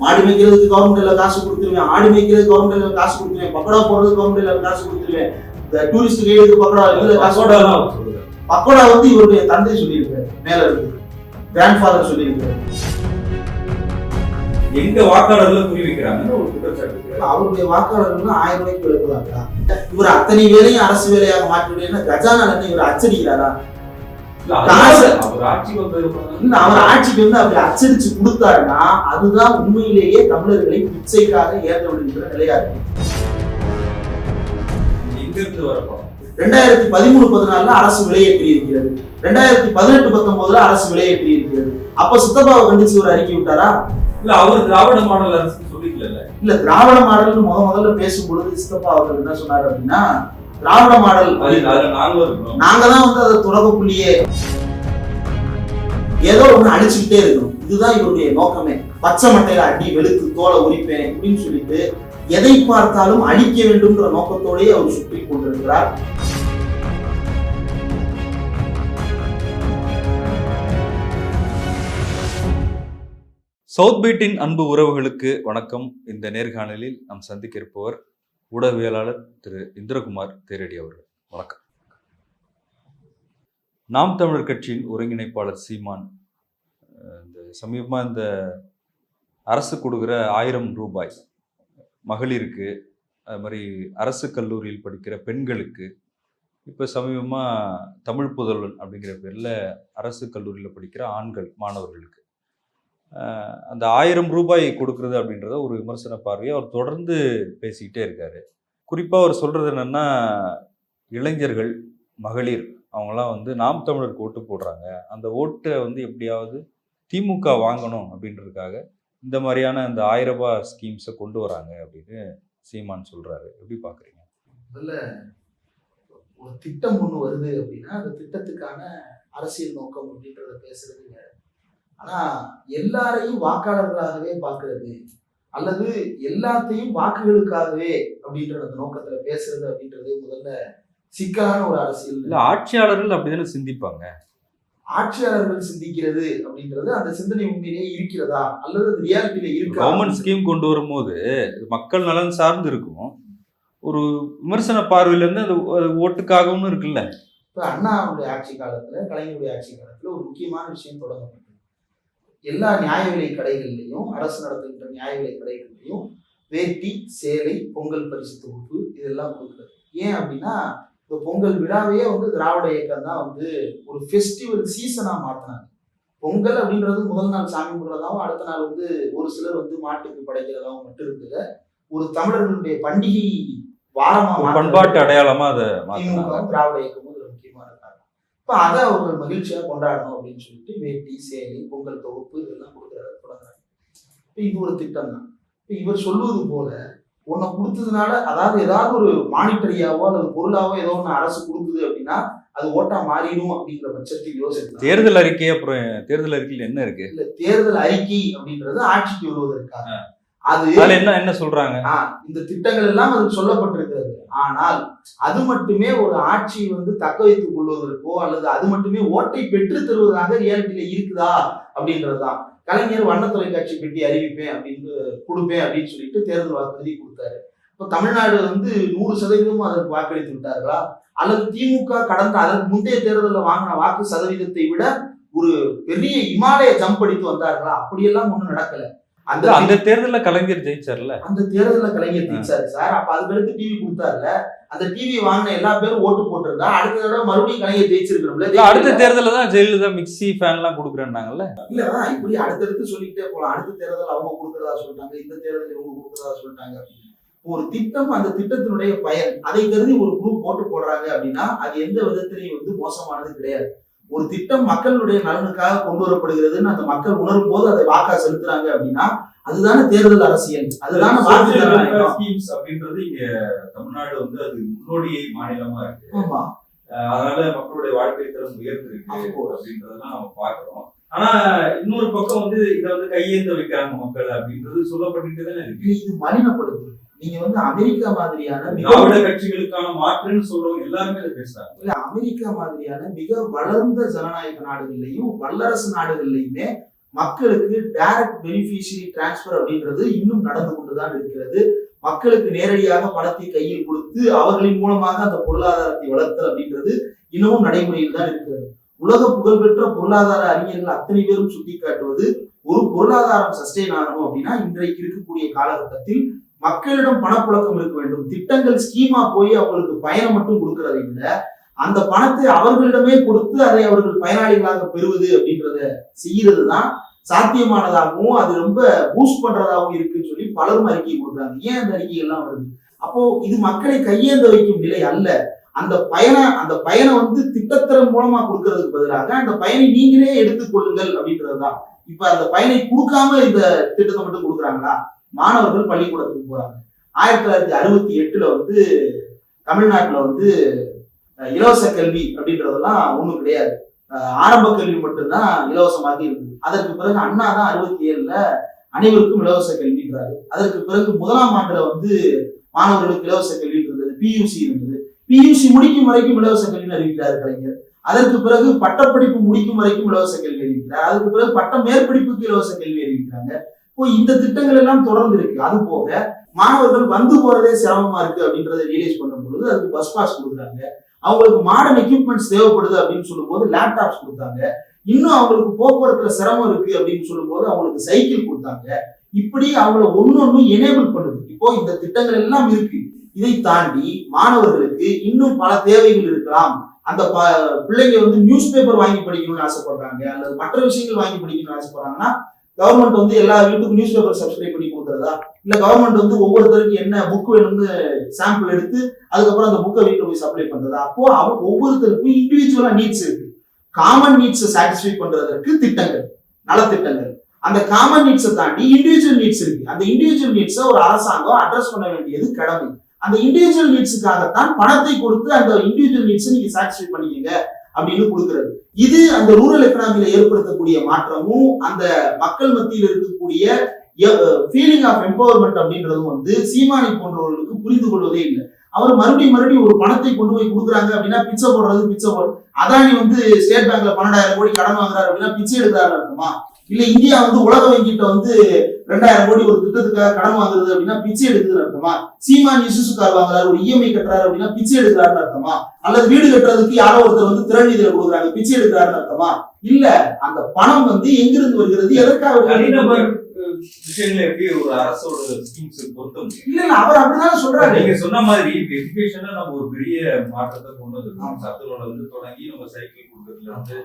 மாடு மேய்க்கிறதுக்கு கவர்மெண்ட்ல காசு கொடுத்துருவேன் ஆடு மேய்க்கிறதுக்கு கவர்மெண்ட்ல காசு கொடுத்துருவேன் பக்கோடா போடுறதுக்கு கவர்மெண்ட்ல காசு கொடுத்துருவேன் இந்த டூரிஸ்ட் கைடுக்கு பக்கோடா இதுல காசு பக்கோடா வந்து இவருடைய தந்தை சொல்லியிருக்காரு மேல இருக்கு. கிராண்ட் ஃபாதர் சொல்லியிருக்காரு. எங்க வாக்காளர்ல ஒரு குற்றச்சாட்டு இருக்கு. அவருடைய வாக்காளர்கள் ஆயிரம் ரூபாய்க்கு எழுப்புறாங்களா இவர் அத்தனை வேலையும் அரசு வேலையாக மாற்றிவிடுன்னா கஜானா இவர் அச்சடிக்கிறாரா? அவர் ஆட்சிக்கு வந்து அப்படி அச்சடிச்சு கொடுத்தாருன்னா அதுதான் உண்மையிலேயே தமிழர்களை பிச்சைக்காக ஏற்ற விடுகின்ற நிலையா இருக்கு. எங்க இருந்து வர பணம் ரெண்டாயிரத்தி பதிமூணு பதினாலுல அரசு விலையேற்றி இருக்கிறது ரெண்டாயிரத்தி பதினெட்டு பத்தொன்பதுல அரசு விலையேற்றி இருக்கிறது அப்ப சித்தப்பாவை கண்டிச்சு ஒரு அறிக்கை விட்டாரா? இல்ல அவர் திராவிட மாடல் அரசு சொல்லிக்கல இல்ல. திராவிட மாடல்னு முத முதல்ல பேசும் பொழுது சித்தப்பா அவர்கள் என்ன சொன்னாரு அப்படின்னா திராவிட மாடல் நாங்க தான் வந்து அதை தொடக்க புள்ளியே ஏதோ ஒண்ணு அடிச்சுக்கிட்டே இருக்கணும். இதுதான் இவருடைய நோக்கமே. பச்சை மட்டையில அடி வெளுத்து தோலை உரிப்பேன் அப்படின்னு சொல்லிட்டு எதை பார்த்தாலும் அழிக்க வேண்டும்ன்ற நோக்கத்தோடயே அவர் சுற்றி கொண்டிருக்கிறார். சவுத் பீட்டின் அன்பு உறவுகளுக்கு வணக்கம். இந்த நேர்காணலில் நாம் சந்திக்க இருப்பவர் ஊடகவியலாளர் திரு இந்திரகுமார் தேரடி அவர்கள். வணக்கம். நாம் தமிழர் கட்சியின் ஒருங்கிணைப்பாளர் சீமான் இந்த சமீபமாக இந்த அரசு கொடுக்குற ஆயிரம் ரூபாய் மகளிருக்கு அது மாதிரி அரசு கல்லூரியில் படிக்கிற பெண்களுக்கு இப்போ சமீபமாக தமிழ் புதல்வன் அப்படிங்கிற பேரில் அரசு கல்லூரியில் படிக்கிற ஆண்கள் மாணவர்களுக்கு அந்த ஆயிரம் ரூபாய் கொடுக்கறது அப்படின்றத ஒரு விமர்சன பார்வையை அவர் தொடர்ந்து பேசிக்கிட்டே இருக்கார். குறிப்பாக அவர் சொல்கிறது என்னன்னா இளைஞர்கள் மகளிர் அவங்களாம் வந்து நாம் தமிழருக்கு ஓட்டு போடுறாங்க. அந்த ஓட்டை வந்து எப்படியாவது திமுக வாங்கணும் அப்படின்றதுக்காக இந்த மாதிரியான அந்த ஆயிரம் ரூபாய் ஸ்கீம்ஸை கொண்டு வராங்க அப்படின்னு சீமான் சொல்கிறாரு எப்படி பார்க்குறீங்க? முதல்ல ஒரு திட்டம் ஒன்று வருது அப்படின்னா அந்த திட்டத்துக்கான அரசியல் நோக்கம் அப்படின்றத பேசுறது ஆனா எல்லாரையும் வாக்காளர்களாகவே பார்க்கிறது. அல்லது எல்லாத்தையும் வாக்குகளுக்காகவே அப்படின்ற அந்த நோக்கத்துல பேசுறது அப்படின்றது முதல்ல சிக்கலான ஒரு அரசியல். இல்ல ஆட்சியாளர்கள் அப்படிதானே சிந்திப்பாங்க? ஆட்சியாளர்கள் சிந்திக்கிறது அப்படின்றது அந்த சிந்தனை உண்மையிலேயே இருக்கிறதா? அல்லது அது ரியாலிட்டியில இருக்கா? கவர்மெண்ட் ஸ்கீம் கொண்டு வரும்போது மக்கள் நலன் சார்ந்து இருக்கும். ஒரு விமர்சன பார்வையில இருந்து அது அது ஓட்டுக்காகவும் இருக்குல்ல? இப்ப அண்ணாவுடைய ஆட்சி காலத்துல கலைஞருடைய ஆட்சி காலத்துல ஒரு முக்கியமான விஷயம் தொடங்கப்பட்டது. எல்லா நியாய விலை கடைகள்லையும் அரசு நடத்துகின்ற நியாய விலை கடைகள்லையும் வேட்டி சேலை பொங்கல் பரிசு தொகுப்பு இதெல்லாம் கொடுக்குறது. ஏன் அப்படின்னா இந்த பொங்கல் விழாவையே வந்து திராவிட இயக்கம் தான் வந்து ஒரு ஃபெஸ்டிவல் சீசனா மாத்தினாங்க. பொங்கல் அப்படின்றது முதல் நாள் சாமி கும்பிட்றதாவும் அடுத்த நாள் வந்து ஒரு சிலர் வந்து மாட்டுக்கு படைக்கிறதாவும் மட்டும் இருக்குது ஒரு தமிழர்களுடைய பண்டிகை வாரமா ஒரு மாத்துறது. பண்பாட்டு அடையாளமா அதை திமுகவும் திராவிட இருக்காங்க இப்ப அதை அவர்கள் மகிழ்ச்சியா கொண்டாடணும் அப்படின்னு சொல்லிட்டு வேட்டி சேலை பொங்கல் தொகுப்பு இதெல்லாம் கொடுக்கறத தொடங்குறாங்க இப்ப இது ஒரு திட்டம் தான் இப்ப இவர் சொல்வது போல உன்னை கொடுத்ததுனால அதாவது ஏதாவது ஒரு மானிட்டரியாவோ அல்லது பொருளாவோ ஏதோ ஒன்று அரசு கொடுக்குது அப்படின்னா அது ஓட்டா மாறிடும் அப்படிங்கிற பட்சத்தில் யோசிக்கலாம். தேர்தல் அறிக்கை அப்புறம் தேர்தல் அறிக்கையில் என்ன இருக்கு? இல்ல தேர்தல் அறிக்கை அப்படின்றது ஆட்சிக்கு வருவதற்காக. அது அதுல என்ன என்ன சொல்றாங்க? இந்த திட்டங்கள் எல்லாம் அது சொல்லப்பட்டிருக்கிறது. ஆனால் அது மட்டுமே ஒரு ஆட்சியை வந்து தக்க வைத்துக் கொள்வதற்கோ அல்லது அது மட்டுமே ஓட்டை பெற்று தருவதாக ரியாலிட்டியில இருக்குதா அப்படின்றதுதான். கலைஞர் வண்ண தொலைக்காட்சி பெட்டி அறிவிப்பேன் அப்படின்னு கொடுப்பேன் அப்படின்னு சொல்லிட்டு தேர்தல் வாக்குறுதி கொடுத்தாரு. இப்போ தமிழ்நாடு வந்து நூறு சதவீதமும் அதற்கு வாக்களித்து விட்டார்களா? அல்லது திமுக கடந்த அதற்கு முந்தைய தேர்தலில் வாங்கின வாக்கு சதவீதத்தை விட ஒரு பெரிய இமாலய ஜம்ப் அடித்து வந்தார்களா? அப்படியெல்லாம் ஒண்ணும் நடக்கல. அந்த அந்த தேர்தல்ல கலைஞர் ஜெயிச்சார்ல. அந்த தேர்தலில் கலைஞர் ஜெயிச்சாரு சார். அப்ப அதுக்கடுத்து டிவி கொடுத்தாருல. அந்த டிவி வாங்கின எல்லா பேரும் ஓட்டு போட்டிருந்தா அடுத்த தடவை மறுபடியும் கலைஞர் ஜெயிச்சிருக்கணும்ல? அடுத்த தேர்தல்ல தான் ஜெயலலிதா மிக்ஸி ஃபேன் எல்லாம் கொடுக்குறேன்னாங்கல்ல? இல்ல இப்படி அடுத்தடுத்து சொல்லிக்கிட்டே போலாம். அடுத்த தேர்தல் அவங்க கொடுக்கறதா சொல்லிட்டாங்க இந்த தேர்தல் இவங்க கொடுக்கறதா சொல்லிட்டாங்க. ஒரு திட்டம் அந்த திட்டத்தினுடைய பயன். அதை கருதி ஒரு குரூப் ஓட்டு போடுறாங்க அப்படின்னா அது எந்த விதத்திலையும் வந்து மோசமானது கிடையாது. ஒரு திட்டம் மக்களுடைய நலனுக்காக கொண்டு வரப்படுகிறதுன்னு அந்த மக்கள் உணரும் போது அதை வாக்கா செலுத்துறாங்க அப்படின்னா அதுதானே தேர்தல் அரசியல். அதுதானே schemes அப்படின்றது இங்க தமிழ்நாடு வந்து அது முன்னோடியை மாநிலமா இருக்கு. ஆமா. அதனால மக்களுடைய வாழ்க்கை தரம் உயர்ந்திருக்கு. அப்படின்றதெல்லாம் நம்ம பாக்குறோம் ஆனா இன்னொரு பக்கம் வந்து இதை வந்து கையேந்த வைக்கிறாங்க மக்கள் அப்படின்றது சொல்லப்பட்டுட்டு தானே இருக்கு. இது மலினப்படுத்துது. நீங்க வந்து அமெரிக்கா மாதிரியான மிக திராவிட கட்சிகளுக்கான மாற்றுன்னு சொல்றவங்க எல்லாருமே இதை பேசுறாங்க. இல்ல, அமெரிக்கா மாதிரியான மிக வளர்ந்த ஜனநாயக நாடுகள்லையும் வல்லரசு நாடுகள்லையுமே மக்களுக்கு டைரக்ட் பெனிஃபிஷியரி டிரான்ஸ்ஃபர் அப்படின்றது இன்னும் நடந்து கொண்டுதான் இருக்கிறது. மக்களுக்கு நேரடியாக பணத்தை கையில் கொடுத்து அவர்களின் மூலமாக அந்த பொருளாதாரத்தை வளர்த்தல் அப்படின்றது இன்னமும் நடைமுறையில் தான் இருக்கிறது. உலக புகழ்பெற்ற பொருளாதார அறிஞர்கள் அத்தனை பேரும் சுட்டிக்காட்டுவது ஒரு பொருளாதாரம் சஸ்டெயின் ஆகணும் அப்படின்னா இன்றைக்கு இருக்கக்கூடிய காலகட்டத்தில் மக்களிடம் பணப்புழக்கம் இருக்க வேண்டும். திட்டங்கள் ஸ்கீமா போய் அவங்களுக்கு பயணம் மட்டும் கொடுக்கறதை விட அந்த பணத்தை அவர்களிடமே கொடுத்து அதை அவர்கள் பயனாளிகளாக பெறுவது அப்படின்றத செய்யறது தான் சாத்தியமானதாகவும் அது ரொம்ப பூஸ்ட் பண்றதாகவும் இருக்குன்னு சொல்லி பலரும் அறிக்கை கொடுக்குறாங்க. ஏன் அந்த அறிக்கை எல்லாம் வருது? அப்போ இது மக்களை கையேந்த வைக்கும் நிலை அல்ல. அந்த பயண அந்த பயணம் வந்து திட்டத்திறன் மூலமா கொடுக்கறதுக்கு பதிலாக அந்த பயனை நீங்களே எடுத்துக்கொள்ளுங்கள் அப்படின்றதுதான். இப்ப அந்த பயனை கொடுக்காம இந்த திட்டத்தை மட்டும் கொடுக்குறாங்களா? மாணவர்கள் பள்ளிக்கூடத்துக்கு போறாங்க. ஆயிரத்தி தொள்ளாயிரத்தி அறுபத்தி எட்டுல வந்து தமிழ்நாட்டுல வந்து இலவச கல்வி அப்படின்றதெல்லாம் ஒண்ணும் கிடையாது. ஆரம்ப கல்வி மட்டும்தான் இலவசமாக இருந்தது அதற்கு பிறகு அண்ணா தான் அறுபத்தி ஏழுல அனைவருக்கும் இலவச கல்வின்றாரு. அதற்கு பிறகு முதலாம் ஆண்டுல வந்து மாணவர்களுக்கு இலவச கல்வி இருந்தது பியூசி இருந்தது. பியூசி முடிக்கும் வரைக்கும் இலவச கல்வி அறிவிக்கிறார் கலைஞர். அதற்கு பிறகு பட்டப்படிப்பு முடிக்கும் வரைக்கும் இலவச கல்வி அறிவிக்கிறார். அதுக்கு பிறகு பட்ட மேற்படிப்புக்கு இலவச கல்வி அறிவிக்கிறாங்க. இப்போ இந்த திட்டங்கள் எல்லாம் தொடர்ந்து இருக்கு. அது போக மாணவர்கள் வந்து போறதே சிரமமா இருக்கு அப்படின்றத ரியலைஸ் பண்ணும் பொழுது அதுக்கு பஸ் பாஸ் கொடுக்குறாங்க. அவங்களுக்கு மாடர்ன் எக்யூப்மெண்ட்ஸ் தேவைப்படுது அப்படின்னு சொல்லும்போது லேப்டாப்ஸ் கொடுத்தாங்க. இன்னும் அவங்களுக்கு போக்குவரத்துல சிரமம் இருக்கு அப்படின்னு சொல்லும்போது அவங்களுக்கு சைக்கிள் கொடுத்தாங்க. இப்படி அவங்கள ஒன்னொன்னு எனேபிள் பண்ணுது. இப்போ இந்த திட்டங்கள் எல்லாம் இருக்கு. இதை தாண்டி மாணவர்களுக்கு இன்னும் பல தேவைகள் இருக்கலாம். அந்த ப- பிள்ளைங்க வந்து நியூஸ் பேப்பர் வாங்கி படிக்கணும்னு ஆசைப்படுறாங்க. அல்லது மற்ற விஷயங்கள் வாங்கி படிக்கணும்னு ஆசைப்படுறாங்கன்னா கவர்மெண்ட் வந்து எல்லா வீட்டுக்கும் நியூஸ் பேப்பர் சப்ஸ்கிரைப் பண்ணி கொடுக்குறதா? இல்ல கவர்மெண்ட் வந்து ஒவ்வொருத்தருக்கு என்ன புக் வேணும்னு சாம்பிள் எடுத்து அதுக்கப்புறம் அந்த புக்கை வீட்டுல போய் சப்ளை பண்றதா? அப்போ அவங்க ஒவ்வொருத்தருக்கும் இண்டிவிஜுவலா நீட்ஸ் இருக்கு. காமன் நீட்ஸ் சாட்டிஸ்ஃபை பண்றதற்கு திட்டங்கள் நலத்திட்டங்கள். அந்த காமன் நீட்ஸை தாண்டி இண்டிவிஜுவல் நீட்ஸ் இருக்கு. அந்த இண்டிவிஜுவல் நீட்ஸை ஒரு அரசாங்கம் அட்ரஸ் பண்ண வேண்டியது கடமை. அந்த இண்டிவிஜுவல் நீட்ஸுக்காகத்தான் பணத்தை கொடுத்து அந்த இண்டிவிஜுவல் நீட்ஸை நீங்க சாட்டிஸ்ஃபை பண்ணிக்கங்க. அப்படின்னு கொடுக்கிறது. இது அந்த ரூரல் எக்கனாமியில ஏற்படுத்தக்கூடிய மாற்றமும் அந்த மக்கள் மத்தியில் இருக்கக்கூடிய ஃபீலிங் ஆஃப் எம்பவர்மெண்ட் அப்படின்றதும் வந்து சீமானி போன்றவர்களுக்கு புரிந்து கொள்வதே இல்லை. அவர் மறுபடியும் மறுபடியும் ஒரு பணத்தை கொண்டு போய் கொடுக்குறாங்க அப்படின்னா பிச்சை போடுறது பிச்சை போடுறது அதானி வந்து ஸ்டேட் பேங்க்ல பன்னெண்டாயிரம் கோடி கடன் வாங்குறாரு அப்படின்னா பிச்சை எடுக்கிறாரு அர்த்தமா? இல்ல இந்தியா வந்து உலக வங்கிட்ட வந்து ரெண்டாயிரம் கோடி ஒரு திட்டத்துக்காக கடன் வாங்குறது அப்படின்னா பிச்சை எடுக்குதுன்னு அர்த்தமா? சீமான் இசுசு கார் வாங்குறாரு ஒரு இஎம்ஐ கட்டுறாரு அப்படின்னா பிச்சை எடுக்கிறாருன்னு அர்த்தமா? அல்லது வீடு கட்டுறதுக்கு யாரோ ஒருத்தர் வந்து திறநிதியில கொடுக்குறாங்க பிச்சை எடுக்கிறாருன்னு அர்த்தமா? இல்ல அந்த பணம் வந்து எங்கிருந்து வருகிறது? எதற்காக? தனிநபர் விஷயங்களை எப்படி ஒரு அரசோட ஸ்கீம்ஸ் பொருத்த முடியும்? இல்ல அவர் அப்படிதானே சொல்றாரு. நீங்க சொன்ன மாதிரி எஜுகேஷன்ல நம்ம ஒரு பெரிய மாற்றத்தை கொண்டு வந்திருக்கோம். சத்துணவுல இருந்து தொடங்கி நம்ம சைக்கிள் கொடுக்கறதுல இருந்து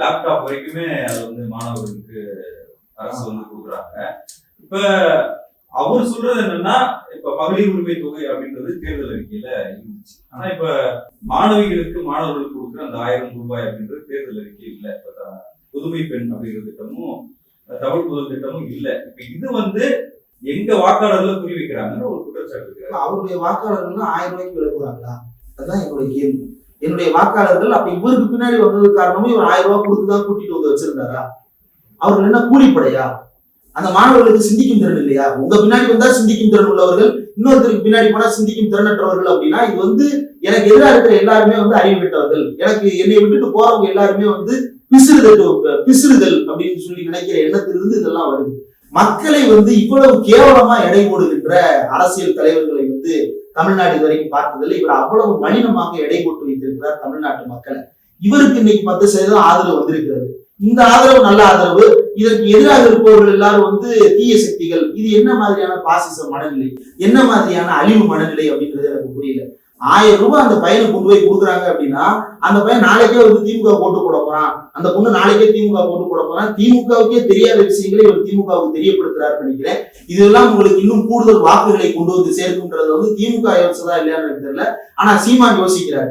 லேப்டாப் வரைக்குமே அது வந்து மாணவர்களுக்கு அரசு வந்து கொடுக்குறாங்க. இப்ப அவர் சொல்றது என்னன்னா இப்ப மகளிர் உரிமை தொகை அப்படின்றது தேர்தல் அறிக்கையில இருந்துச்சு. ஆனா இப்ப மாணவிகளுக்கு மாணவர்களுக்கு கொடுக்குற அந்த ஆயிரம் ரூபாய் அப்படின்றது தேர்தல் அறிக்கை இல்லை. இப்ப புதுமை பெண் அப்படிங்கிற திட்டமும் தமிழ் புதல் திட்டமும் இல்லை. இப்ப இது வந்து எங்க வாக்காளர்கள் குறி வைக்கிறாங்கன்னு ஒரு குற்றச்சாட்டு இருக்கு. அவருடைய வாக்காளர்கள் ஆயிரம் ரூபாய்க்கு விலை போறாங்களா அதுதான் என்னுடைய கேள்வி. என்னுடைய வாக்காளர்கள் அப்ப இவருக்கு பின்னாடி வந்ததுக்கு காரணமும் இவர் ஆயிரம் ரூபாய் கொடுத்து தான் கூட்டிட்டு வந்து வச்சிருந்தாரா? அவர்கள் என்ன கூலிப்படையா? அந்த மாணவர்களுக்கு சிந்திக்கும் திறன் இல்லையா? உங்க பின்னாடி வந்தா சிந்திக்கும் திறன் உள்ளவர்கள் இன்னொருத்தருக்கு பின்னாடி போனா சிந்திக்கும் திறனற்றவர்கள் அப்படின்னா இது வந்து எனக்கு எதிராக இருக்கிற எல்லாருமே வந்து அறிவு விட்டவர்கள் எனக்கு என்னை விட்டுட்டு போறவங்க எல்லாருமே வந்து பிசிறுதல் பிசிறுதல் அப்படின்னு சொல்லி நினைக்கிற எண்ணத்திலிருந்து இதெல்லாம் வருது. மக்களை வந்து இவ்வளவு கேவலமா எடை போடுகின்ற அரசியல் தலைவர்களை வந்து தமிழ்நாடு இதுவரைக்கும் பார்த்ததில்லை. இவர் அவ்வளவு மலினமாக எடை போட்டு வைத்திருக்கிறார் தமிழ்நாட்டு மக்களை. இவருக்கு இன்னைக்கு பத்து சதவீதம் ஆதரவு வந்திருக்கிறது. இந்த ஆதரவு நல்ல ஆதரவு. இதற்கு எதிராக இருப்பவர்கள் எல்லாரும் வந்து தீய சக்திகள். இது என்ன மாதிரியான பாசிச மனநிலை? என்ன மாதிரியான அழிவு மனநிலை அப்படின்றது எனக்கு புரியல. ஆயிரம் ரூபாய் அந்த பையனை கொண்டு போய் கொடுக்குறாங்க அப்படின்னா அந்த பையன் நாளைக்கே வந்து திமுக போட்டு போட போறான். அந்த பொண்ணு நாளைக்கே திமுக போட்டு போட போறான். திமுகவுக்கே தெரியாத விஷயங்களை இவர் திமுகவுக்கு தெரியப்படுத்துறாருன்னு நினைக்கிறேன். இதெல்லாம் உங்களுக்கு இன்னும் கூடுதல் வாக்குகளை கொண்டு வந்து சேர்க்கும்ன்றது வந்து திமுக யோசிச்சதா இல்லையான்னு தெரியல. ஆனா சீமான் யோசிக்கிறார்.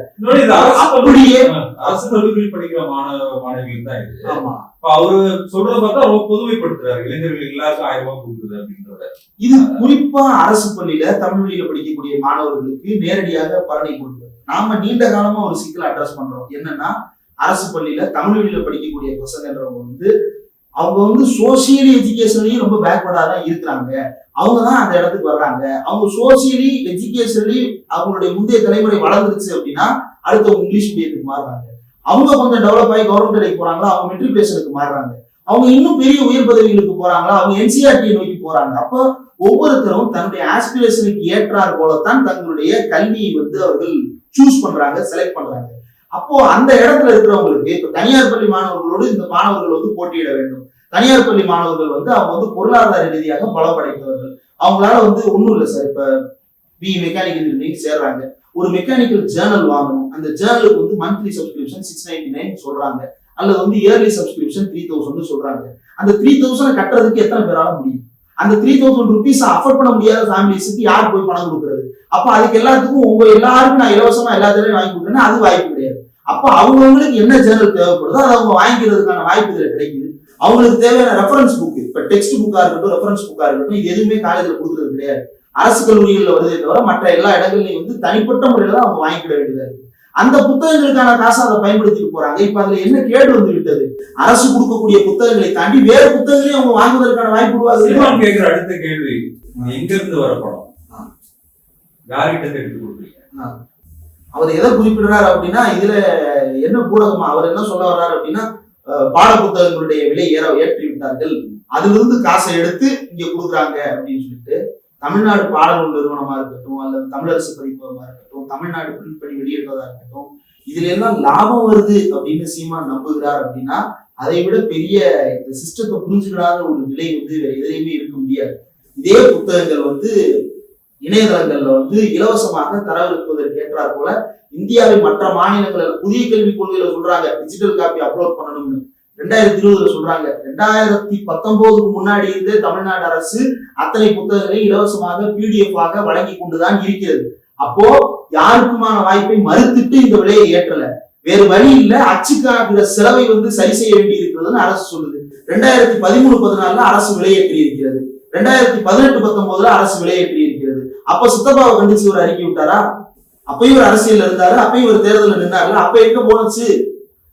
அப்படியே அரசு கல்லூரியில் படிக்கிற மாணவ மாணவிகள் தான் இது. ஆமா. அவரு சொல்றத பார்த்தா ரொம்ப பொதுமைப்படுத்துறாரு. இளைஞர்கள் எல்லாருக்கும் ஆயிரம் ரூபாய் அப்படின்றத. இது குறிப்பா அரசு பள்ளியில தமிழ் வழியில படிக்கக்கூடிய மாணவர்களுக்கு நேரடியாக பலனை கொடுக்குது. நாம நீண்ட காலமா ஒரு சிக்கலை அட்ரஸ் பண்றோம். என்னன்னா அரசு பள்ளியில தமிழ் வழியில படிக்கக்கூடிய பசங்கன்றவங்க வந்து அவங்க வந்து சோசியலி எஜுகேஷன்லயும் ரொம்ப பேக்வர்டா தான் இருக்கிறாங்க. அவங்க தான் அந்த இடத்துக்கு வர்றாங்க. அவங்க சோசியலி எஜுகேஷனலி அவங்களுடைய முந்தைய தலைமுறை வளர்ந்துருச்சு அப்படின்னா அடுத்து இங்கிலீஷ் மீடியத்துக்கு மாறுறாங்க. அவங்க கொஞ்சம் டெவலப் ஆகி கவர்மெண்ட் வேலைக்கு போறாங்களா? அவங்க மெட்ரிகுலேஷனுக்கு மாறுறாங்க. அவங்க இன்னும் பெரிய உயர் பதவிகளுக்கு போறாங்களா? அவங்க என்சிஆர்டியை நோக்கி போறாங்க. அப்போ ஒவ்வொருத்தரும் தன்னுடைய ஆஸ்பிரேஷனுக்கு ஏற்றார் போலத்தான் தங்களுடைய கல்வியை வந்து அவர்கள் சூஸ் பண்றாங்க செலக்ட் பண்றாங்க. அப்போ அந்த இடத்துல இருக்கிறவங்களுக்கு இப்ப தனியார் பள்ளி மாணவர்களோடு இந்த மாணவர்கள் வந்து போட்டியிட வேண்டும். தனியார் பள்ளி மாணவர்கள் வந்து அவங்க வந்து பொருளாதார ரீதியாக பலப்படைத்தவர்கள் அவங்களால வந்து ஒண்ணும் இல்லை சார். இப்ப பி மெக்கானிக்கல் இன்ஜினியரிங் சேர்றாங்க. ஒரு மெக்கானிக்கல் ஜேர்னல் வாங்கணும். அந்த ஜேர்னலுக்கு வந்து monthly subscription six ninety nine சொல்றாங்க. அல்லது வந்து இயர்லி சப்ஸ்கிரிப்ஷன் த்ரீ தௌசண்ட் சொல்றாங்க. அந்த த்ரீ தௌசண்ட் கட்டுறதுக்கு எத்தனை பேரால முடியும்? அந்த த்ரீ தௌசண்ட் ருபீஸ் அஃபோர்ட் பண்ண முடியாத ஃபேமிலிஸுக்கு யார் போய் பணம் கொடுக்குறது? அப்ப அதுக்கு எல்லாத்துக்கும் உங்க எல்லாருக்கும் நான் இலவசமா எல்லாத்தையும் வாங்கி கொடுக்குறேன்னா அது வாய்ப்பு கிடையாது. அப்ப அவங்கவுங்களுக்கு என்ன ஜேர்னல் தேவைப்படுதோ அதை அவங்க வாங்கிக்கிறதுக்கான வாய்ப்பு இதுல கிடைக்குது. அவங்களுக்கு தேவையான ரெஃபரன்ஸ் புக் இப்ப டெக்ஸ்ட் புக்கா இருக்கட்டும் ரெஃபரன்ஸ் புக்கா இருக்கட்டும் எதுவுமே காலேஜ்ல கொடுக்குறது கிடையாது. அரசு கல்லூரிகள்ல வருதே தவிர மற்ற எல்லா இடங்கள்லயும் வந்து தனிப்பட்ட முறையில தான் அவங்க வாங்கிக்கிட வேண்டியதா இருக்கு. அந்த புத்தகங்களுக்கான காசை அதை பயன்படுத்திட்டு போறாங்க. இப்ப அதுல என்ன கேடு வந்து விட்டது அரசு கொடுக்கக்கூடிய புத்தகங்களை தாண்டி வேறு புத்தகங்களையும் அவங்க வாங்குவதற்கான வாய்ப்பு உருவாகுது. கேக்குற அடுத்த கேள்வி எங்க இருந்து வர படம். யார்கிட்ட இருந்து எடுத்து கொடுக்குறீங்க அவர் எதை குறிப்பிடுறாரு அப்படின்னா இதுல என்ன பூடகமா அவர் என்ன சொல்ல வர்றாரு அப்படின்னா பாட புத்தகங்களுடைய விலை ஏற ஏற்றி விட்டார்கள் அதிலிருந்து காசை எடுத்து இங்க கொடுக்குறாங்க அப்படின்னு சொல்லிட்டு தமிழ்நாடு பாடநூல் நிறுவனமா இருக்கட்டும் அல்லது தமிழரசு பதிப்பகமா இருக்கட்டும் தமிழ்நாடு பிரிண்ட் பண்ணி இருக்கட்டும் இதுல எல்லாம் லாபம் வருது அப்படின்னு சீமா நம்புகிறார் அப்படின்னா அதை விட பெரிய இந்த சிஸ்டத்தை புரிஞ்சுக்கிடாத ஒரு நிலை வந்து வேற எதுலையுமே இருக்க முடியாது. இதே புத்தகங்கள் வந்து இணையதளங்கள்ல வந்து இலவசமாக தரவிருப்பதற்கு ஏற்றாற் போல இந்தியாவின் மற்ற மாநிலங்களில் புதிய கல்விக் கொள்கையில சொல்றாங்க டிஜிட்டல் காப்பி அப்லோட் பண்ணணும்னு. ரெண்டாயிரத்தி இருபதுல சொல்றாங்க. ரெண்டாயிரத்தி பத்தொன்பதுக்கு முன்னாடி இருந்து தமிழ்நாடு அரசு அத்தனை புத்தகங்களை இலவசமாக பிடிஎஃப் ஆக வழங்கி கொண்டுதான் இருக்கிறது. அப்போ யாருக்குமான வாய்ப்பை மறுத்துட்டு இந்த விலையை ஏற்றல. வேறு வழி இல்ல. அச்சுக்காகிற செலவை வந்து சரி செய்ய வேண்டி இருக்கிறதுன்னு அரசு சொல்லுது. ரெண்டாயிரத்தி பதிமூணு பதினாலுல அரசு விலையேற்றி இருக்கிறது ரெண்டாயிரத்தி பதினெட்டு பத்தொன்பதுல அரசு விலையேற்றி இருக்கிறது அப்ப சித்தப்பாவை கண்டிச்சு ஒரு அறிக்கை விட்டாரா? அப்பயும் ஒரு அரசியல் இருந்தாரு. அப்பயும் ஒரு தேர்தல் நின்னாருல. அப்ப எங்க போனச்சு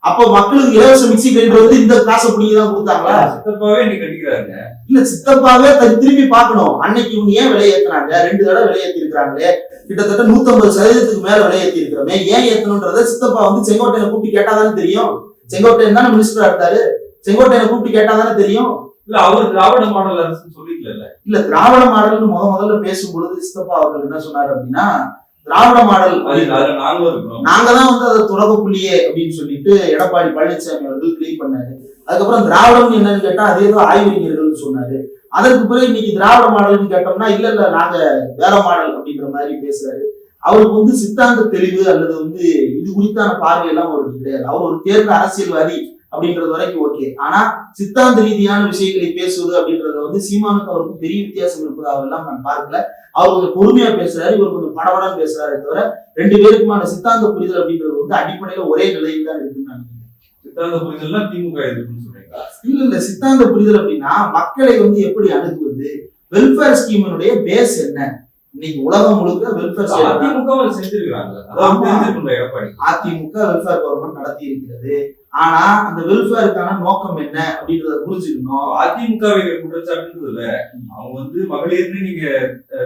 அப்ப மக்களுக்கு இலவச மிக்சி கிரைண்டர் வந்து இந்த காசை பிடிங்கி தான் கொடுத்தாங்களா? சித்தப்பாவே இன்னைக்கு கட்டிக்கிறாருங்க இல்ல சித்தப்பாவே திரும்பி பார்க்கணும். அன்னைக்கு இவங்க ஏன் விலை ஏத்துனாங்க? ரெண்டு தடவை விலை ஏத்தி இருக்கிறாங்களே கிட்டத்தட்ட 150% சதவீதத்துக்கு மேல விலை ஏத்தி இருக்கிறோமே ஏன் ஏத்தணுன்றத சித்தப்பா வந்து செங்கோட்டையனை கூப்பிட்டு கேட்டாதானே தெரியும். செங்கோட்டையன் தானே மினிஸ்டரா இருந்தாரு செங்கோட்டையனை கூப்பிட்டு கேட்டாதானே தெரியும். இல்ல அவர் திராவிட மாடல் அரசுன்னு சொல்லிக்கல இல்ல திராவிட மாடல்னு முத முதல்ல பேசும் பொழுது சித்தப்பா அவர்கள் என்ன சொன்னாரு அப்படின்னா திராவிட மாடல் நாங்க தான் வந்து அதை தொடக்க புள்ளியே அப்படின்னு சொல்லிட்டு எடப்பாடி பழனிசாமி அவர்கள் கிளீன் பண்ணாரு. அதுக்கப்புறம் திராவிடம் என்னன்னு கேட்டா அதே ஏதோ ஆய்வறிஞர்கள் சொன்னாரு. அதற்கு பிறகு இன்னைக்கு திராவிட மாடல்னு கேட்டோம்னா இல்ல இல்ல நாங்க வேற மாடல் அப்படின்ற மாதிரி பேசுறாரு. அவருக்கு வந்து சித்தாந்த தெளிவு அல்லது வந்து இது குறித்தான பார்வை எல்லாம் அவருக்கு கிடையாது. அவர் ஒரு தேர்ந்த அரசியல்வாதி. அப்படின்றது வரைக்கும் ஓகே ஆனா சித்தாந்த ரீதியான விஷயங்களை பேசுவது அப்படின்றதுல வந்து சீமானுக்கு அவருக்கு பெரிய வித்தியாசம் இருப்பதாகலாம் நான் பார்க்கல. அவர் கொஞ்சம் பொறுமையா பேசுறாரு இவர் கொஞ்சம் படபடன்னு பேசுறாரு தவிர ரெண்டு பேருக்குமான சித்தாந்த புரிதல் அப்படின்றது வந்து அடிப்படையில ஒரே நிலையில் தான் இருக்குன்னு நான் சித்தாந்த புரிதல்லாம் திமுக சொல்றீங்களா? இல்ல இல்ல சித்தாந்த புரிதல் அப்படின்னா மக்களை வந்து எப்படி அணுகுவது? வெல்ஃபேர் ஸ்கீமினுடைய பேஸ் என்ன? இன்னைக்கு உலகம் முழுக்க welfare AIADMK Edappadi. AIADMK welfare government நடத்தி இருக்கிறது ஆனா அந்த வெல்ஃபேருக்கான நோக்கம் என்ன அப்படின்றத புரிஞ்சுக்கணும். அதிமுக குற்றச்சாட்டுன்றதுல அவங்க வந்து மகளிர்னு நீங்க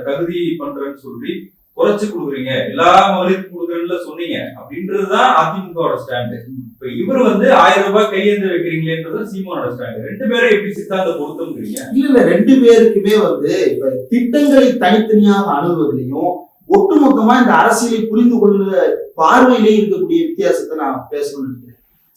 தகுதி பண்றேன்னு சொல்லி குறைச்சு கொடுக்குறீங்க. எல்லா மகளிருக்கும் கொடுக்குறேன்னு சொன்னீங்க. அப்படின்றதுதான் அதிமுகவோட ஸ்டாண்டு இப்ப இவர் வந்து ஆயிரம் ரூபாய் கையேந்து வைக்கிறீங்களேன்றது சீமானோட ஸ்டாண்டு ரெண்டு பேரும் எப்படி சித்தாந்த பொருத்தம்ங்கிறீங்க? இல்ல இல்ல ரெண்டு பேருக்குமே வந்து இப்ப திட்டங்களை தனித்தனியாக அணுகுவதிலையும் ஒட்டுமொத்தமா இந்த அரசியலை புரிந்து கொள்ள பார்வையிலே இருக்கக்கூடிய வித்தியாசத்தை நான் பேசணும்னு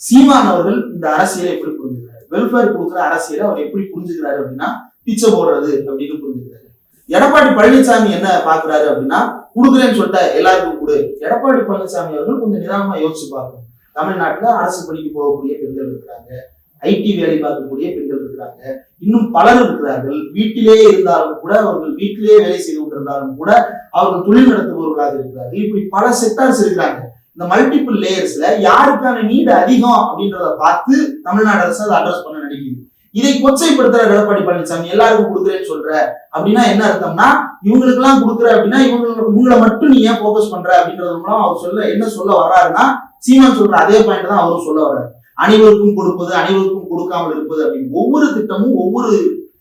சீமான் அவர்கள் இந்த அரசியலை எப்படி புரிஞ்சுக்கிறாரு? வெல்ஃபேர் கொடுக்குற அரசியலை அவர் எப்படி புரிஞ்சுக்கிறாரு அப்படின்னா பிச்சை போடுறது அப்படின்னு புரிஞ்சுக்கிறாரு. எடப்பாடி பழனிசாமி என்ன பாக்குறாரு அப்படின்னா கொடுக்குறேன்னு சொல்லிட்டா எல்லாருக்கும் கொடு. எடப்பாடி பழனிசாமி அவர்கள் கொஞ்சம் நிதானமா யோசிச்சு பார்க்கணும். தமிழ்நாட்டுல அரசு பணிக்கு போகக்கூடிய பெண்கள் இருக்கிறாங்க. ஐடி வேலை பார்க்கக்கூடிய பெண்கள் இருக்கிறாங்க. இன்னும் பலர் இருக்கிறார்கள். வீட்டிலேயே இருந்தாலும் கூட அவர்கள் வீட்டிலேயே வேலை செய்து கொண்டிருந்தாலும் கூட அவர்கள் தொழில் நடத்துபவர்களாக இருக்கிறார்கள். இப்படி பல செக்டார்ஸ் இருக்கிறாங்க. இந்த மல்டிபிள் லேயர்ஸ்ல யாருக்கான நீடு அதிகம் அப்படின்றத பார்த்து தமிழ்நாடு அரசு அதை அட்ரஸ் பண்ண நினைக்குது. இதை கொச்சைப்படுத்துற எடப்பாடி பழனிசாமி எல்லாருக்கும் கொடுக்குறேன்னு சொல்ற அப்படின்னா என்ன அர்த்தம்னா இவங்களுக்கு எல்லாம் கொடுக்குற அப்படின்னா இவங்க இவங்களை மட்டும் நீ ஏன் போக்கஸ் பண்ற அப்படின்றது மூலம் அவர் சொல்ல என்ன சொல்ல வர்றாருன்னா சீமான் சொல்ற அதே பாயிண்ட் தான் அவரும் சொல்ல வர்றாரு. அனைவருக்கும் கொடுப்பது அனைவருக்கும் கொடுக்காமல் இருப்பது அப்படின்னு ஒவ்வொரு திட்டமும் ஒவ்வொரு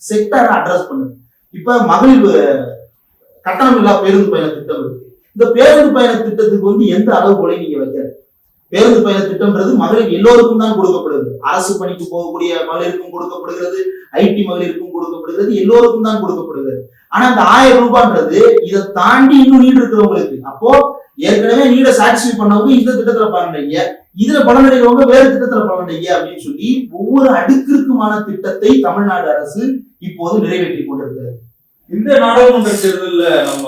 செக்டரை அட்ரஸ் பண்ணுது. இப்ப மகளிர் கட்டணம் இல்லா பேருந்து பயண திட்டம் இருக்கு. இந்த பேருந்து பயண திட்டத்துக்கு வந்து எந்த அளவுகோலை நீங்க வைக்கிறது பேருந்து பயண திட்டம்ன்றது மகளிர் எல்லோருக்கும் தான் கொடுக்கப்படுது. அரசு பணிக்கு போகக்கூடிய மகளிருக்கும் கொடுக்கப்படுகிறது ஐடி மகளிருக்கும் கொடுக்கப்படுகிறது எல்லோருக்கும் தான் கொடுக்கப்படுகிறது. ஆனா அந்த ஆயிரம் ரூபான்றது இதை தாண்டி இன்னும் நீடு இருக்கிறவங்களுக்கு. அப்போ ஏற்கனவே நீட சாட்டிஸ்ஃபை பண்ணவங்க இந்த திட்டத்துல பலனடைங்க இதுல பலனடைகிறவங்க வேறு திட்டத்துல பலனடைங்க அப்படின்னு சொல்லி ஒவ்வொரு அடுக்கிற்குமான திட்டத்தை தமிழ்நாடு அரசு இப்போது நிறைவேற்றி கொண்டிருக்கிறது. இந்த நாடாளுமன்ற தேர்தலில் நம்ம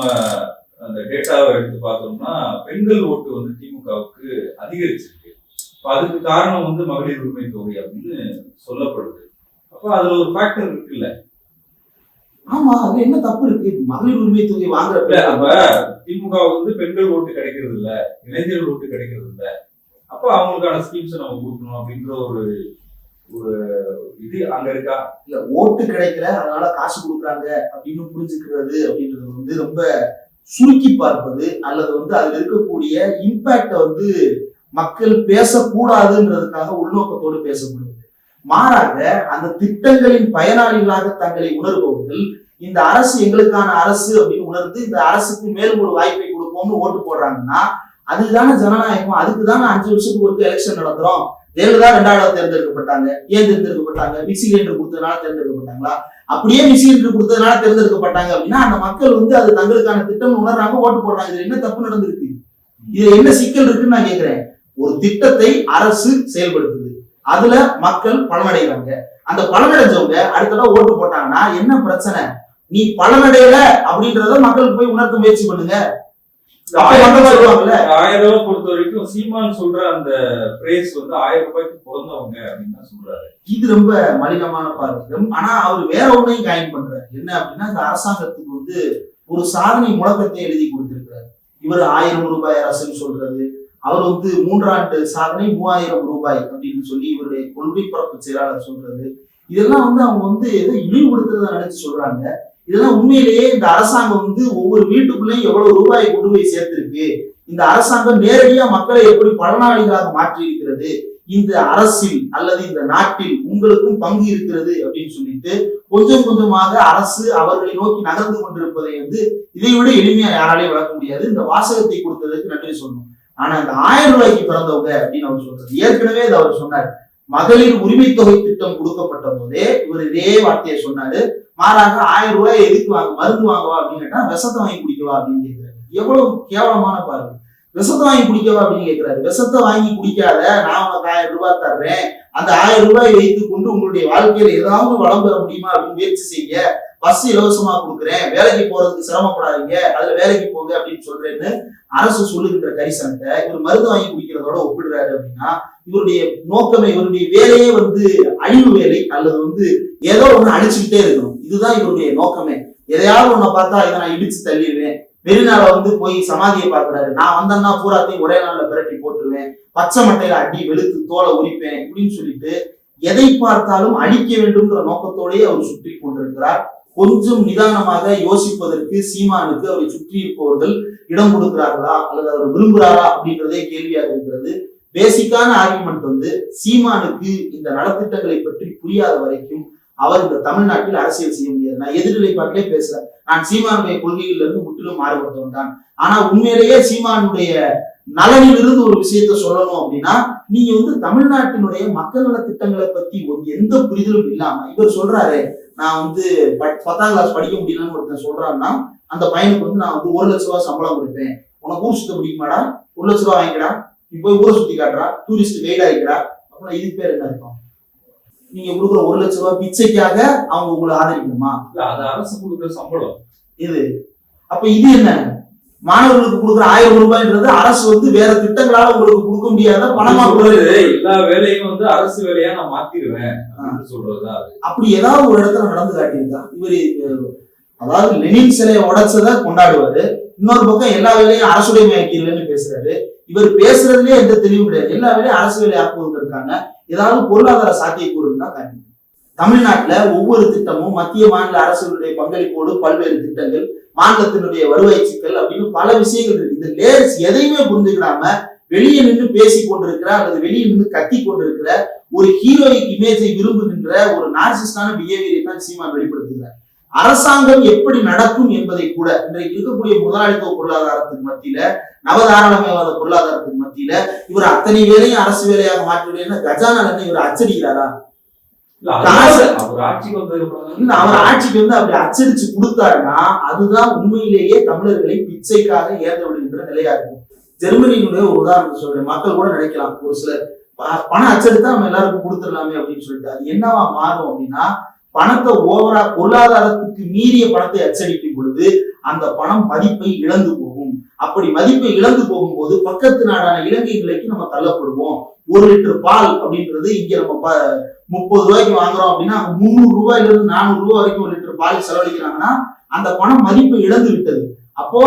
அந்த டேட்டாவை எடுத்து பார்த்தோம்னா பெண்கள் ஓட்டு வந்து திமுகவுக்கு அதிகரிச்சிருக்கு. அதுக்கு காரணம் வந்து மகளிர் உரிமை தொகை அப்படின்னு சொல்லப்படுது. அப்ப அதுல ஒரு ஃபேக்டர் இருக்குல்ல. ஆமா அதுல என்ன தப்பு இருக்கு? மகளிர் உரிமை தொகை இல்ல வாங்குற அப்ப திமுக வந்து பெண்கள் ஓட்டு கிடைக்கிறது இல்ல இளைஞர்கள் ஓட்டு கிடைக்கிறது இல்ல. அப்ப அவங்களுக்கான ஸ்கீம்ஸ் நம்ம கொடுக்கணும் அப்படின்ற ஒரு ஒரு இது அங்க இருக்கா? இல்ல ஓட்டு கிடைக்கல அதனால காசு கொடுக்குறாங்க அப்படின்னு புரிஞ்சுக்கிறது அப்படின்றது வந்து ரொம்ப சுருக்கி பார்ப்பது அல்லது வந்து அதுல இருக்கக்கூடிய இம்பேக்டை வந்து மக்கள் பேசக்கூடாதுன்றதுக்காக உள்நோக்கத்தோடு பேசப்படுது மாறாக அந்த திட்டங்களின் பயனாளிகளாக தங்களை உணர்பவர்கள் இந்த அரசு எங்களுக்கான அரசு அப்படின்னு உணர்ந்து இந்த அரசுக்கு மேலும் ஒரு வாய்ப்பை கொடுப்போம்னு ஓட்டு போடுறாங்கன்னா அதுதானே ஜனநாயகம் அதுக்கு தானே அஞ்சு வருஷத்துக்கு ஒரு எலெக்ஷன் நடத்துறோம். ஜெயலலிதா ரெண்டாயிரம் தேர்ந்தெடுக்கப்பட்டாங்க ஏன் தேர்ந்தெடுக்கப்பட்டாங்க மிக்சி கிரைண்டர் கொடுத்ததுனால தேர்ந்தெடுக்கப்பட்டாங்களா அப்படியே மிஷின் கொடுத்ததுனால தேர்ந்தெடுக்கப்பட்டாங்க அப்படின்னா அந்த மக்கள் வந்து அது தங்களுக்கான திட்டம் உணர்றாங்க ஓட்டு போடுறாங்க. இதுல என்ன தப்பு நடந்திருக்கு? இதுல என்ன சிக்கல் இருக்குன்னு நான் கேக்குறேன். ஒரு திட்டத்தை அரசு செயல்படுத்துது. அதுல மக்கள் பலனடைகிறாங்க. அந்த பலனடைஞ்சவங்க அடுத்த ஓட்டு போட்டாங்கன்னா என்ன பிரச்சனை? நீ பலனடையல அப்படின்றத மக்களுக்கு போய் உணர்த்த முயற்சி பண்ணுங்க. ஆயிரம் ரூபாய் பொறுத்த வரைக்கும் சீமான் சொல்ற அந்த பிரேஸ் வந்து ஆயிரம் ரூபாய்க்கு பிறந்தவங்க அப்படின்னு தான் சொல்றாரு. இது ரொம்ப மலினமான பார்வை. ஆனா அவர் வேற ஒன்னையும் காயின் பண்றாரு. என்ன அப்படின்னா இந்த அரசாங்கத்துக்கு வந்து ஒரு சாதனை முழக்கத்தை எழுதி கொடுத்திருக்கிறார். இவர் ஆயிரம் ரூபாய் அரசுன்னு சொல்றது. அவர் வந்து மூன்றாண்டு சாதனை மூவாயிரம் ரூபாய் அப்படின்னு சொல்லி இவருடைய கொள்கை பரப்பு செயலாளர் சொல்றது. இதெல்லாம் வந்து அவங்க வந்து ஏதோ இழிவுபடுத்துறத நினைச்சு சொல்றாங்க. இதெல்லாம் உண்மையிலேயே இந்த அரசாங்கம் வந்து ஒவ்வொரு வீட்டுக்குள்ளேயும் எவ்வளவு ரூபாயை கொண்டு போய் சேர்த்திருக்கு. இந்த அரசாங்கம் நேரடியா மக்களை எப்படி பலனாளிகளாக மாற்றி இருக்கிறது இந்த அரசில் அல்லது இந்த நாட்டில் உங்களுக்கும் பங்கு இருக்கிறது அப்படின்னு சொல்லிட்டு கொஞ்சம் கொஞ்சமாக அரசு அவர்களை நோக்கி நகர்ந்து கொண்டிருப்பதை வந்து இதை விட எளிமையா யாராலையும் வளர்க்க முடியாது. இந்த வாசகத்தை கொடுத்ததற்கு நன்றி சொல்லணும். ஆனா இந்த ஆயிரம் ரூபாய்க்கு பிறந்தவங்க அப்படின்னு அவர் சொல்றது ஏற்கனவே இது அவர் சொன்னார். மகளிர் உரிமை தொகை திட்டம் கொடுக்கப்பட்ட போது இவர் இதே வார்த்தையை சொன்னாரு. மாறாக ஆயிரம் ரூபாய் எதுக்கு வாங்க மருந்து வாங்கவா அப்படின்னு கேட்டா விஷத்தை வாங்கி குடிக்கவா அப்படின்னு கேட்கிறாரு எவ்வளவு கேவலமான பார்வை. விஷத்தை வாங்கி குடிக்கவா அப்படின்னு கேட்கிறாரு விஷத்தை வாங்கி குடிக்காத நான் உனக்கு ஆயிரம் ரூபாய் தர்றேன். அந்த ஆயிரம் ரூபாய் வைத்துக் கொண்டு உங்களுடைய வாழ்க்கையில ஏதாவது வளம் பெற முடியுமா அப்படின்னு முயற்சி செய்ய பஸ் இலவசமா கொடுக்குறேன். வேலைக்கு போறதுக்கு சிரமப்படாதீங்க. அதுல வேலைக்கு போங்க அப்படின்னு சொல்றேன்னு அரசு சொல்லுகின்ற கரிசனத்தை இவர் மருந்து வாங்கி குடிக்கிறதோட ஒப்பிடுறாரு அப்படின்னா இவருடைய நோக்கமே இவருடைய வேலையே வந்து அழிவு வேலை அல்லது வந்து ஏதோ ஒண்ணு அழிச்சுக்கிட்டே இருக்கணும். இதுதான் இவருடைய நோக்கமே. எதையாவது ஒண்ண பார்த்தா இதை நான் இடிச்சு தள்ளிடுவேன். வெளிநாள வந்து போய் சமாதியை பார்க்கிறாரு. நான் வந்தேன்னா பூராத்தையும் ஒரே நாள்ல பிரட்டி போட்டுருவேன். பச்சை மட்டையில அடி வெளுத்து தோலை உரிப்பேன் அப்படின்னு சொல்லிட்டு எதை பார்த்தாலும் அழிக்க வேண்டும்ன்ற நோக்கத்தோடயே அவர் சுற்றி கொண்டிருக்கிறார். கொஞ்சம் நிதானமாக யோசிப்பதற்கு சீமானுக்கு அவரை சுற்றி இருப்பவர்கள் இடம் கொடுக்கிறார்களா அல்லது அவர் விரும்புகிறாரா அப்படின்றதே கேள்வியாக இருக்கிறது. பேசிக்கான ஆர்குமெண்ட் வந்து சீமானுக்கு இந்த நலத்திட்டங்களை பற்றி புரியாத வரைக்கும் அவர் இந்த தமிழ்நாட்டில் அரசியல் செய்ய முடியாது. நான் எதிர்நிலைப்பாட்டிலே பேசுறேன். நான் சீமானுடைய கொள்கையில இருந்து முற்றிலும் மாறுபட்டவன் தான். ஆனா உண்மையிலேயே சீமானுடைய நலனில் இருந்து ஒரு விஷயத்த சொல்லணும் அப்படின்னா நீங்க வந்து தமிழ்நாட்டினுடைய மக்கள் நல திட்டங்களை பத்தி ஒரு எந்த புரிதலும் இல்லாம இவர் சொல்றாரு நான் வந்து பத்தாம் கிளாஸ் படிக்க முடியலன்னு ஒருத்தன் சொல்றான்னா அந்த பையனுக்கு வந்து நான் வந்து ஒரு லட்ச ரூபாய் சம்பளம் கொடுப்பேன். உனக்கு ஊர் சுத்த பிடிக்குமாடா ஒரு லட்ச ரூபாய் வாங்கிக்கடா. நீ போய் ஊரை சுத்தி காட்டுறா. டூரிஸ்ட் கைட் ஆகிக்கடா அப்புறம் இதுக்கு பேர் என்ன இருக்கும்? நீங்க கொடுக்குற ஒரு லட்ச ரூபாய் பிச்சைக்காக அவங்க உங்களை ஆதரிக்கணுமா? இல்ல அது அரசு கொடுக்குற சம்பளம். இது. அப்ப இது என்ன? மாணவர்களுக்கு கொடுக்குற ஆயிரம் ரூபாய்ன்றது அரசு வந்து வேற திட்டங்களால உங்களுக்கு கொடுக்க முடியாத பணமா கொடுக்குறது சொல்றது எல்லா வேலையும் வந்து அரசு வேலையா நான் மாத்திடுவேன் அது. அப்படி ஏதாவது ஒரு இடத்துல நடந்து காட்டியிருக்கா இவரு அதாவது லெனின் சிலையை உடைச்சதை கொண்டாடுவாரு. இன்னொரு பக்கம் எல்லா வேலையும் அரசுடைமையாக்கிடலன்னு பேசுறாரு. இவர் பேசுறதுலயே எந்த தெளிவும் கிடையாது. எல்லா வேலையும் அரசு வேலை ஆக்குவதற்கான ஏதாவது பொருளாதார சாத்தியக்கூறு இருந்தா காட்டுங்க தமிழ்நாட்டுல ஒவ்வொரு திட்டமும் மத்திய மாநில அரசுகளுடைய பங்களிப்போடு பல்வேறு திட்டங்கள் மாநிலத்தினுடைய வருவாய் சிக்கல் அப்படின்னு பல விஷயங்கள் இருக்கு. இந்த லேயர்ஸ் எதையுமே புரிஞ்சுக்கிடாம வெளியே நின்று பேசி கொண்டிருக்கிற அல்லது வெளியே நின்று கத்தி கொண்டிருக்கிற ஒரு ஹீரோயிக் இமேஜை விரும்புகின்ற ஒரு நார்சிஸ்டான பிஹேவியரை தான் சீமா வெளிப்படுத்துகிறார். அரசாங்கம் எப்படி நடக்கும் என்பதை கூட இன்றைக்கு இருக்கக்கூடிய முதலாளித்துவ பொருளாதாரத்துக்கு மத்தியில நவதாராளமயவாத பொருளாதாரத்துக்கு மத்தியில இவர் அத்தனை வேலையும் அரசு வேலையாக மாற்றிவிட கஜானா இவர் அச்சடிக்கிறாரா? அவர் ஆட்சிக்கு வந்து அப்படி அச்சடிச்சு கொடுத்தாருன்னா அதுதான் உண்மையிலேயே தமிழர்களை பிச்சைக்காக ஏற்ற விடுகின்ற நிலையா இருக்கும். ஜெர்மனியினுடைய ஒரு உதாரணத்தை சொல்றேன். மக்கள் கூட நினைக்கலாம். ஒரு சிலர் பணம் அச்சடித்தா நம்ம எல்லாருக்கும் கொடுத்துடலாமே அப்படின்னு சொல்லிட்டு. அது என்னவா மாறும் அப்படின்னா பணத்தை ஓவரா பொருளாதாரத்துக்கு மீறிய பணத்தை அச்சடிக்கும் பொழுது அந்த பணம் மதிப்பை இழந்து போகும். அப்படி மதிப்பை இழந்து போகும்போது பக்கத்து நாடான இலங்கை நிலைக்கு நம்ம தள்ளப்படுவோம். ஒரு லிட்டர் பால் அப்படின்றது இங்க நம்ம முப்பது ரூபாய்க்கு வாங்குறோம் அப்படின்னா முந்நூறு ரூபாயில இருந்து நானூறு ரூபாய் வரைக்கும் ஒரு லிட்டர் பால் செலவழிக்கிறாங்கன்னா அந்த பணம் மதிப்பு இழந்து விட்டது. அப்போ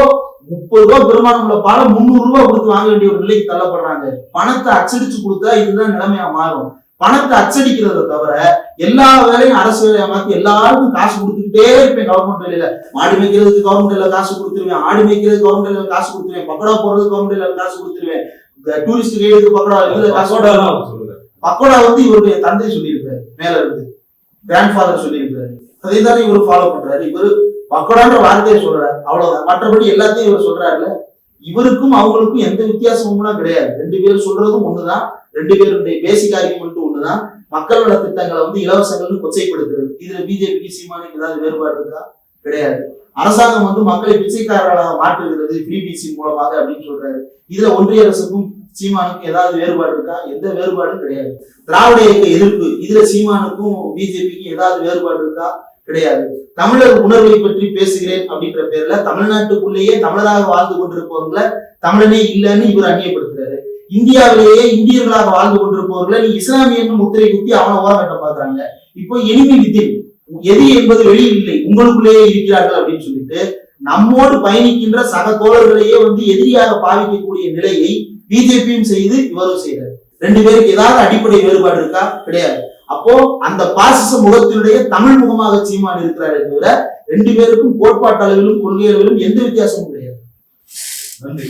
முப்பது ரூபாய் பெருமானம் உள்ள பாலை முந்நூறு ரூபாய் கொடுத்து வாங்க வேண்டிய ஒரு நிலைக்கு தள்ளப்படுறாங்க. பணத்தை அச்சடிச்சு கொடுத்தா இதுதான் நிலைமையா மாறும். பணத்தை அச்சடிக்கிறத தவிர எல்லா வேலையும் அரசு வேலையா மாத்தி எல்லாருக்கும் காசு கொடுத்துக்கிட்டே இருப்பேன் கவர்மெண்ட் வேலையில. மாடு மேய்க்கிறதுக்கு கவர்மெண்ட் வேலையில காசு கொடுத்துருவேன் ஆடு மேய்க்கிறதுக்கு கவர்மெண்ட் வேலையில காசு கொடுத்துருவேன் பக்கோடா போடுறதுக்கு கவர்மெண்ட் வேலையில காசு கொடுத்துருவேன். டூரிஸ்ட் கைடுக்கு பக்கோடா காசு பக்கோடா வந்து இவருடைய தந்தை சொல்லியிருக்காரு மேல இருந்து. கிராண்ட் ஃபாதர் சொல்லியிருக்காரு அதை தானே இவரு ஃபாலோ பண்றாரு. இவரு பக்கோடான்ற வார்த்தையை சொல்றாரு. அவ்வளவுதான். மற்றபடி எல்லாத்தையும் இவர் சொல்றாருல இவருக்கும் அவங்களுக்கும் எந்த வித்தியாசமும்னா கிடையாது. ரெண்டு பேரும் சொல்றதும் ஒண்ணுதான். ரெண்டு பேருடைய பேசிக் ஆர்குமெண்ட்டும் ஒண்ணுதான். மக்கள் நல திட்டங்களை வந்து இலவசங்கள்னு கொச்சைப்படுத்துறது. இதுல பிஜேபிக்கு சீமானுக்கு ஏதாவது வேறுபாடு இருக்கா? கிடையாது. அரசாங்கம் வந்து மக்களை பிச்சைக்காரர்களாக மாற்றுகிறது ஃப்ரீ பிசி மூலமாக அப்படின்னு சொல்றாரு. இதுல ஒன்றிய அரசுக்கும் சீமானுக்கும் ஏதாவது வேறுபாடு இருக்கா? எந்த வேறுபாடும் கிடையாது. திராவிட இயக்க எதிர்ப்பு இதுல சீமானுக்கும் பிஜேபிக்கும் ஏதாவது வேறுபாடு இருக்கா? கிடையாது. தமிழர் உணர்வை பற்றி பேசுகிறேன் அப்படின்ற பேர்ல தமிழ்நாட்டுக்குள்ளேயே தமிழராக வாழ்ந்து கொண்டிருப்பவர்களை தமிழனே இல்லைன்னு இவர் அந்நியப்படுத்துறாரு. இந்தியாவிலேயே இந்தியர்களாக வாழ்ந்து கொண்டிருப்பவர்களை நீ இஸ்லாமியன்னு முத்திரை குத்தி அவனை வேண்ட பாக்குறாங்க இப்போ எனிமி வித்தின் எது என்பது வெளியில் இல்லை. உங்களுக்குள்ளேயே இருக்கிறார்கள் அப்படின்னு சொல்லிட்டு நம்மோடு பயணிக்கின்ற சக தோழர்களையே வந்து எதிரியாக பாவிக்கக்கூடிய நிலையை பிஜேபியும் செய்து இவரும் செய்தார். ரெண்டு பேருக்கு ஏதாவது அடிப்படை வேறுபாடு இருக்கா? கிடையாது. அப்போ அந்த பாசிச முகத்தினுடைய தமிழ் முகமாக சீமான் இருக்கிறாரே தவிர ரெண்டு பேருக்கும் கோட்பாட்டளவிலும் கொள்கை அளவிலும் எந்த வித்தியாசமும் கிடையாது. நன்றி.